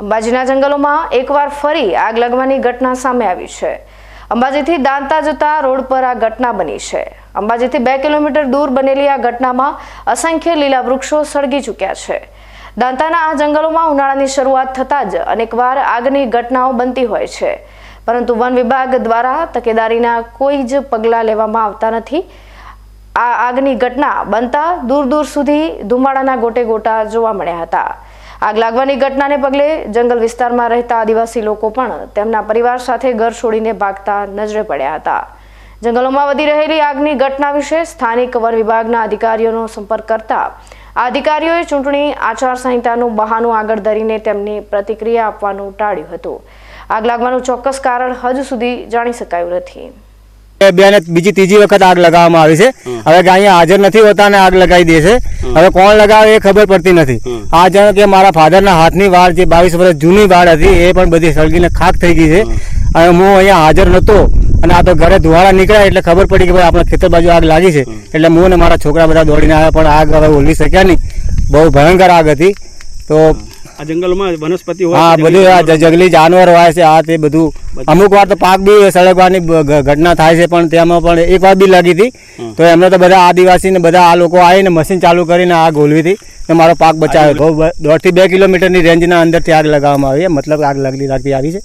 અંબાજીના જંગલોમાં એકવાર ફરી આગ લાગવાની ઘટના સામે આવી છે. અંબાજીથી દાંતા જતા રોડ પર આ ઘટના બની છે. અંબાજીથી બે કિલોમીટર દૂર બનેલી આ ઘટનામાં અસંખ્ય લીલા વૃક્ષો સળગી ચૂક્યા છે. દાંતાના આ જંગલોમાં ઉનાળાની શરૂઆત થતાં જ અનેકવાર આગની ઘટનાઓ બનતી હોય છે. પરંતુ વન વિભાગ દ્વારા તકેદારીના કોઈ જ પગલાં લેવામાં આવતા નથી. આ આગની ઘટના બનતા દૂર દૂર સુધી ધુમાડાના ગોટે ગોટા જોવા મળ્યા હતા. આગ લાગવાની ઘટનાને પગલે જંગલ વિસ્તારમાં રહેતા આદિવાસી લોકો પણ તેમના પરિવાર સાથે ઘર છોડીને ભાગતા નજરે પડ્યા હતા. જંગલોમાં વધી રહેલી આગની ઘટના વિશે સ્થાનિક વન વિભાગના અધિકારીઓનો સંપર્ક કરતા અધિકારીઓએ ચૂંટણી આચારસંહિતાનું બહાનું આગળ ધરીને તેમની પ્રતિક્રિયા આપવાનું ટાળ્યું હતું. આગ લાગવાનું ચોક્કસ કારણ હજુ સુધી જાણી શકાયું નથી. બે ને બીજી ત્રીજી વખત આગ લગાવવામાં આવી છે. હવે અહીંયા હાજર નથી હોતા ને આગ લગાવી દે છે. હવે કોણ લગાવે એ ખબર પડતી નથી. આ જાણે કે મારા ફાધરના હાથની વાળ જે બાવીસ વર્ષ જૂની વાળ હતી એ પણ બધી સળગીને ખાક થઈ ગઈ છે. અને હું અહીંયા હાજર નહોતો અને આ તો ઘરે ધુવાળા નીકળ્યા એટલે ખબર પડી કે ભાઈ આપણા ખેતર બાજુ આગ લાગી છે. એટલે હું ને મારા છોકરા બધા દોડીને આવ્યા પણ આગ હવે ઓલવી શક્યા નહીં. બહુ ભયંકર આગ હતી. તો આ જંગલમાં વનસ્પતિ હોય હા બધું આ જંગલી જાનવર હોય છે આ તે બધું. અમુક વાર તો પાક બી સળગવાની ઘટના થાય છે પણ તેમાં પણ એક વાર બી લાગી હતી. તો એમને તો બધા આદિવાસી ને બધા આ લોકો આવીને મશીન ચાલુ કરીને આગ ગોલવી હતી તો મારો પાક બચાવ્યો. દોઢથી દોઢથી બે કિલોમીટરની રેન્જના અંદરથી આગ લગાવવામાં આવી મતલબ આગ લાગલી લાગતી આવી છે.